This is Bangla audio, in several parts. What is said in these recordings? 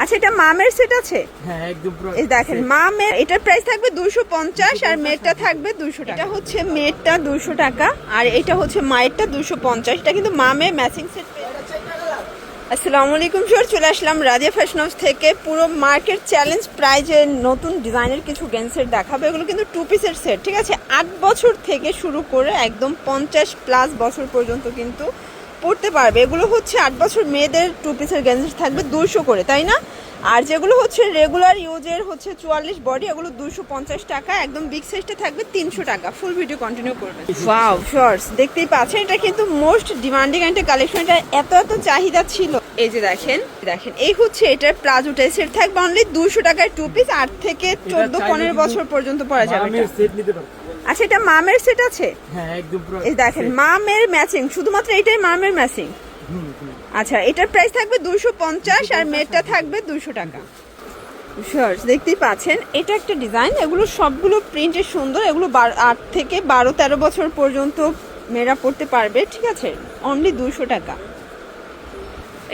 আচ্ছা এটা মামের সেট আছে? হ্যাঁ একদম এই দেখেন মামের এটার প্রাইস থাকবে দুশো পঞ্চাশ আর মেয়েরটা থাকবে দুশো টাকা। এটা হচ্ছে মেয়েরটা দুশো টাকা আর এটা হচ্ছে মায়েরটা দুশো পঞ্চাশ। এটা কিন্তু মামে ম্যাচিং সেট আসসালামু আলাইকুম স্যার চলে আসলাম রাজিয়া ফ্যাশন হাউস থেকে। পুরো মার্কেট চ্যালেঞ্জ প্রাইজের নতুন ডিজাইনের কিছু গেন্সের দেখাবো। এগুলো কিন্তু টু পিসের সেট ঠিক আছে? আট বছর থেকে শুরু করে একদম পঞ্চাশ প্লাস বছর পর্যন্ত কিন্তু পড়তে পারবে। এগুলো হচ্ছে আট বছর মেয়েদের টু পিসের গেঞ্জি থাকবে দুশো করে, তাই না? আর যেগুলো হচ্ছে রেগুলার ইউজের হচ্ছে চুয়াল্লিশ বডি এগুলো দুশো পঞ্চাশ টাকা একদম বিগ সাইজটা থাকবে তিনশো টাকা। ফুল ভিডিও কন্টিনিউ করবেন ওয়াও শর্টস দেখতেই পাচ্ছেন এটা কিন্তু মোস্ট ডিমান্ডিং একটা কালেকশন এটা এত এত চাহিদা ছিল। এই যে দেখেন দেখেন এই হচ্ছে এটার প্লাজো সেট থাকবে অনলি দুশো টাকায় টু পিস আট থেকে চোদ্দ পনেরো বছর পর্যন্ত পরা যাবে আচ্ছা এটা মামের সেট আছে? হ্যাঁ একদম এই দেখেন মামের ম্যাচিং শুধুমাত্র এটাই মামের ম্যাচিং। আচ্ছা এটার প্রাইস থাকবে দুশো পঞ্চাশ আর মেয়েরটা থাকবে দুশো টাকা। শর্টস দেখতেই পাচ্ছেন এটা একটা ডিজাইন এগুলো সবগুলো প্রিন্টের সুন্দর এগুলো আট থেকে বারো তেরো বছর পর্যন্ত মেয়েরা পড়তে পারবে ঠিক আছে? অনলি দুশো টাকা।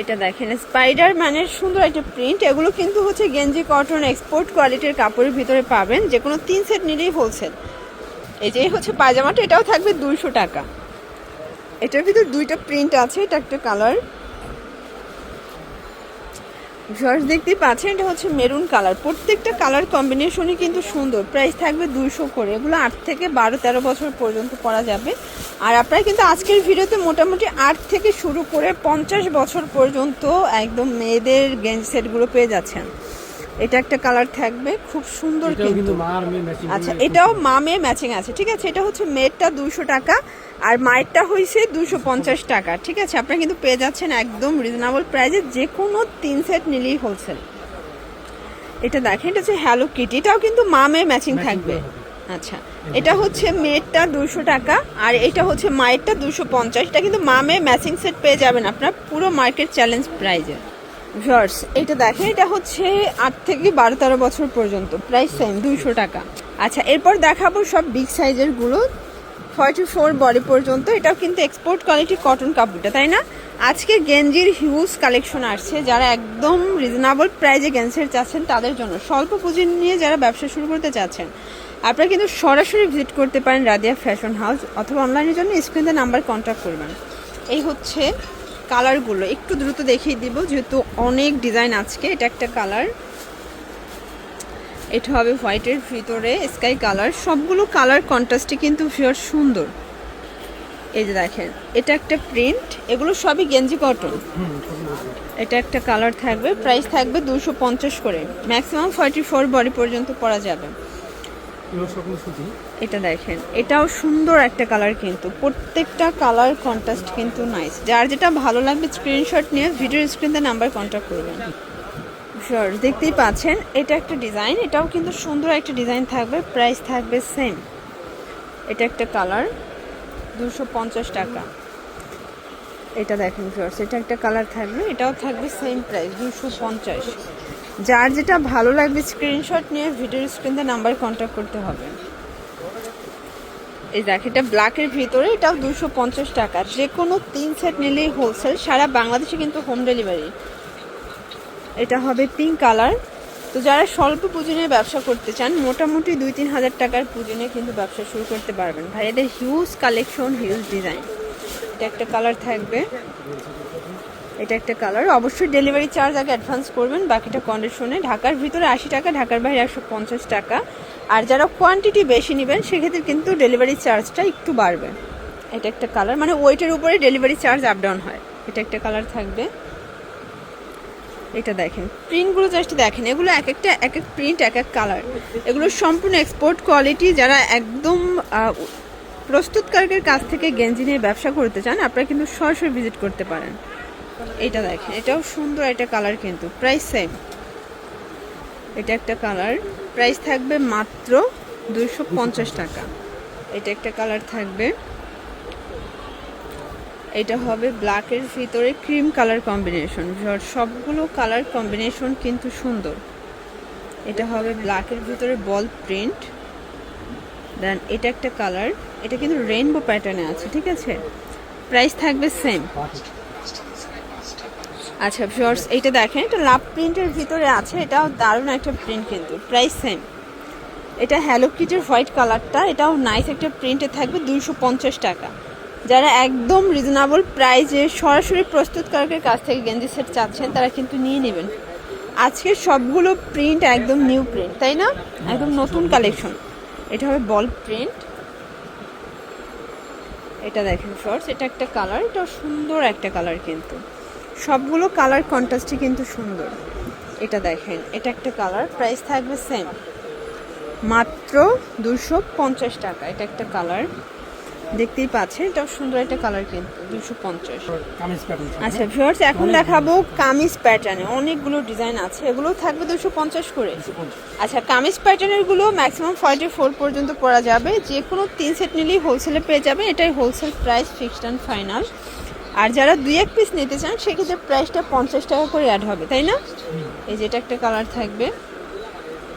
এটা দেখেন স্পাইডার ম্যানের সুন্দর একটা প্রিন্ট এগুলো কিন্তু হচ্ছে গেঞ্জি কটন এক্সপোর্ট কোয়ালিটির কাপড়ের ভিতরে পাবেন যে কোনো তিন সেট নিলেই হোলসেল এই যে হচ্ছে পায়জামাটা এটাও থাকবে দুশো টাকা। এটার ভিতর দুইটা প্রিন্ট আছে এটা একটা কালার জর্জ দেখতেই পাচ্ছেন, এটা হচ্ছে মেরুন কালার। প্রত্যেকটা কালার কম্বিনেশনই কিন্তু সুন্দর। প্রাইস থাকবে দুইশো করে। এগুলো আট থেকে বারো, তেরো বছর পর্যন্ত পরা যাবে। আর আপনারা কিন্তু আজকের ভিডিওতে মোটামুটি আট থেকে শুরু করে পঞ্চাশ বছর পর্যন্ত একদম মেয়েদের গেঞ্জ সেটগুলো পেয়ে যাচ্ছেন। এটা একটা কালার থাকবে খুব সুন্দর কিন্তু মেয়ে আচ্ছা এটাও মামে ম্যাচিং আছে ঠিক আছে? এটা হচ্ছে মেয়েরটা দুশো টাকা আর মায়েরটা হয়েছে দুশো পঞ্চাশ টাকা ঠিক আছে? আপনারা কিন্তু পেয়ে যাচ্ছেন একদম রিজনেবল প্রাইসে যে কোনো তিন সেট নিলেই হোলসেল এটা দেখেন এটা হচ্ছে হ্যালো কিটি এটাও কিন্তু মামে ম্যাচিং থাকবে। আচ্ছা এটা হচ্ছে মেয়েরটা দুশো টাকা আর এটা হচ্ছে মায়েরটা দুশো পঞ্চাশ এটা কিন্তু মামে ম্যাচিং সেট পেয়ে যাবেন আপনার পুরো মার্কেট চ্যালেঞ্জ প্রাইজে ভিউয়ার্স, এটা দেখেন, এটা হচ্ছে আট থেকে বারো, তেরো বছর পর্যন্ত। প্রাইস সেম দুইশো টাকা। আচ্ছা এরপর দেখাবো সব বিগ সাইজেরগুলো। ফর্টি ফোর বডি পর্যন্ত, এটাও কিন্তু এক্সপোর্ট কোয়ালিটি কটন কাপড়টা, তাই না? আজকে গেঞ্জির হিউজ কালেকশন আসছে, যারা একদম রিজনেবল প্রাইজে গেঞ্জের চাচ্ছেন, তাদের জন্য। স্বল্প পুঁজি নিয়ে যারা ব্যবসা শুরু করতে চাচ্ছেন, আপনারা কিন্তু সরাসরি ভিজিট করতে পারেন রাদিয়া ফ্যাশন হাউস অথবা অনলাইনের জন্য স্ক্রিনে নাম্বার কন্ট্যাক্ট করবেন। এই হচ্ছে কালারগুলো একটু দ্রুত দেখিয়ে দিব, যেহেতু অনেক ডিজাইন আজকে, এটা একটা কালার। এটা হবে হোয়াইটের ভিতরে স্কাই কালার। সবগুলো কালার কন্ট্রাস্টে কিন্তু ফিওর সুন্দর। এই যে দেখেন, এটা একটা প্রিন্ট, এগুলো সবই গেঞ্জি কটন। এটা একটা কালার থাকবে, প্রাইস থাকবে দুশো করে। ম্যাক্সিমাম ফর্টি ফোর বডি পর্যন্ত পরা যাবে। এটা দেখেন, এটাও সুন্দর একটা কালার কিন্তু। প্রত্যেকটা কালার কন্ট্রাস্ট কিন্তু নাইস যার যেটা ভালো লাগবে স্ক্রিনশট নিয়ে ভিডিও স্ক্রিনে নাম্বার কন্ট্যাক্ট করবেন শিওর দেখতেই পাচ্ছেন, এটা একটা ডিজাইন এটাও কিন্তু সুন্দর একটা ডিজাইন থাকবে প্রাইস থাকবে সেম এটা একটা কালার দুশো টাকা। এটা দেখেন ফিওর্স এটা একটা কালার থাকবে, এটাও থাকবে সেম প্রাইস দুশো পঞ্চাশ। যার যেটা ভালো লাগবে স্ক্রিনশট নিয়ে ভিডিও স্ক্রিনে নাম্বার কন্ট্যাক্ট করতে হবে। এই দেখ, এটা ব্ল্যাকের ভিতরে, এটাও দুশো পঞ্চাশ টাকা যে কোনো তিন সেট নিলেই হোলসেল সারা বাংলাদেশে কিন্তু হোম ডেলিভারি এটা হবে পিঙ্ক কালার তো যারা স্বল্প পুঁজি নিয়ে ব্যবসা করতে চান, মোটামুটি দুই তিন হাজার টাকার পুঁজি নিয়ে কিন্তু ব্যবসা শুরু করতে পারবেন। ভাই এদের হিউজ কালেকশন হিউজ ডিজাইন এটা একটা কালার থাকবে। এটা একটা কালার অবশ্যই ডেলিভারি চার্জ আগে অ্যাডভান্স করবেন, বাকিটা কন্ডিশনে ঢাকার ভিতরে আশি টাকা, ঢাকার বাইরে একশো পঞ্চাশ টাকা। আর যারা কোয়ান্টিটি বেশি নেবেন, সেক্ষেত্রে কিন্তু ডেলিভারি চার্জটা একটু বাড়বে। এটা একটা কালার মানে ওয়েটের উপরে ডেলিভারি চার্জ আপ ডাউন হয়। এটা একটা কালার থাকবে। এটা দেখেন। প্রিন্টগুলো জাস্ট দেখেন। এগুলো এক একটা, এক এক প্রিন্ট এক এক কালার এগুলো সম্পূর্ণ এক্সপোর্ট কোয়ালিটি যারা একদম প্রস্তুতকারকের কাছ থেকে গেঞ্জি নিয়ে ব্যবসা করতে চান, আপনারা কিন্তু সরাসরি ভিজিট করতে পারেন। এটা দেখেন এটাও সুন্দর একটা কালার কিন্তু প্রাইস সেম এটা একটা কালার প্রাইস থাকবে মাত্র দুইশো পঞ্চাশ টাকা। এটা একটা কালার থাকবে। এটা হবে ব্ল্যাকের ভিতরে ক্রিম কালার কম্বিনেশন সবগুলো কালার কম্বিনেশন কিন্তু সুন্দর। এটা হবে ব্ল্যাকের ভিতরে বল প্রিন্ট দেন এটা একটা কালার এটা কিন্তু রেইনবো প্যাটার্নে আছে, ঠিক আছে? প্রাইস থাকবে সেম আচ্ছা ভিউয়ার্স এইটা দেখেন, এটা লাভ প্রিন্টের ভিতরে আছে, এটাও দারুণ একটা প্রিন্ট কিন্তু প্রাইস সেম এটা হ্যালো কিটের হোয়াইট কালারটা এটাও নাইস একটা প্রিন্টে থাকবে, দুইশো পঞ্চাশ টাকা। যারা একদম রিজনেবল প্রাইজে সরাসরি প্রস্তুতকারকের কাছ থেকে গেঞ্জি সেট চাচ্ছেন, তারা কিন্তু নিয়ে নেবেন। আজকের সবগুলো প্রিন্ট একদম নিউ প্রিন্ট তাই না? একদম নতুন কালেকশন এটা হবে বল প্রিন্ট এটা দেখেন শর্টস এটা একটা কালার এটা সুন্দর একটা কালার কিন্তু। সবগুলো কালার কন্ট্রাস্টই কিন্তু সুন্দর। এটা দেখেন এটা একটা কালার প্রাইস থাকবে সেম মাত্র দুশো পঞ্চাশ টাকা এটা একটা কালার দেখতেই পাচ্ছেন এটা সুন্দর একটা কালার কিন্তু দুশো পঞ্চাশ। আচ্ছা ভিউয়ার্স এখন দেখাবো কামিজ প্যাটার্নে অনেকগুলো ডিজাইন আছে এগুলো থাকবে দুশো পঞ্চাশ করে। আচ্ছা কামিজ প্যাটার্নেরগুলো ম্যাক্সিমাম ফর্টি ফোর পর্যন্ত পরা যাবে। যে কোনো তিন সেট নিলেই হোলসেলে পেয়ে যাবে এটাই wholesale price fixed and final আর যারা দুই এক পিস নিতে চান, সেক্ষেত্রে প্রাইসটা পঞ্চাশ টাকা করে অ্যাড হবে, তাই না? এই যেটা একটা কালার থাকবে।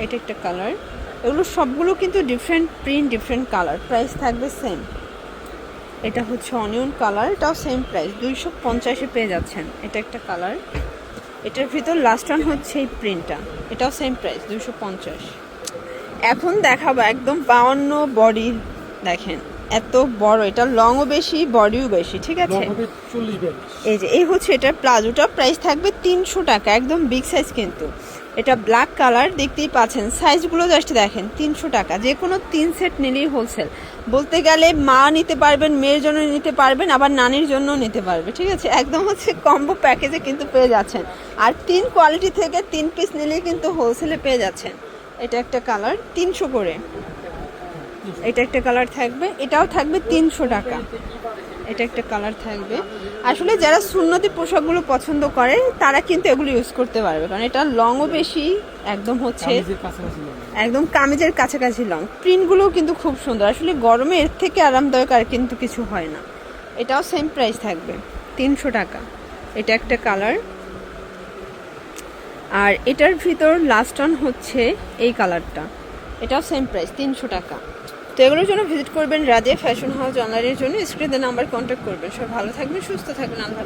এটা একটা কালার এগুলো সবগুলো কিন্তু different print different colour price থাকবে সেম এটা হচ্ছে অনিয়ন কালার এটাও সেম প্রাইস দুইশো পঞ্চাশে পেয়ে যাচ্ছেন। এটা একটা কালার এটার ভিতর লাস্ট ওয়ান হচ্ছে এই প্রিন্টটা এটাও সেম প্রাইস দুইশো পঞ্চাশ। এখন দেখাবো একদম বাউন্ন বডি দেখেন। এত বড় এটা লংও বেশি বডিও বেশি ঠিক আছে? এই যে এই হচ্ছে এটার প্লাজোটা প্রাইস থাকবে তিনশো টাকা একদম বিগ সাইজ কিন্তু। এটা ব্ল্যাক কালার দেখতেই পাচ্ছেন সাইজগুলো জাস্ট দেখেন তিনশো টাকা। যে কোনো তিন সেট নিলেই হোলসেল বলতে গেলে মা নিতে পারবেন মেয়ের জন্য নিতে পারবেন আবার নানির জন্য নিতে পারবে ঠিক আছে? একদম হচ্ছে কম্বো প্যাকেজে কিন্তু পেয়ে যাচ্ছেন। আর তিন কোয়ালিটি থেকে তিন পিস নিলেই কিন্তু হোলসেলে পেয়ে যাচ্ছেন। এটা একটা কালার তিনশো করে। এটা একটা কালার থাকবে এটাও থাকবে তিনশো টাকা। এটা একটা কালার থাকবে। আসলে যারা সুন্নতি পোশাকগুলো পছন্দ করে তারা কিন্তু এগুলো ইউজ করতে পারবে কারণ এটা লংও বেশি একদম হচ্ছে একদম কামিজের কাছাকাছি লং। প্রিন্টগুলোও কিন্তু খুব সুন্দর। আসলে গরমে এর থেকে আরামদায়ক আর কিন্তু কিছু হয় না। এটাও সেম প্রাইস থাকবে তিনশো টাকা। এটা একটা কালার। আর এটার ভিতর লাস্ট অন হচ্ছে এই কালারটা। এটাও সেম প্রাইস তিনশো টাকা। তো এগুলোর জন্য ভিজিট করবেন রাজিয়া ফ্যাশন হাউস অনলাইনের জন্য স্ক্রিনে নাম্বার কন্ট্যাক্ট করবেন। সব ভালো থাকবেন, সুস্থ থাকবেন, আল্লাহ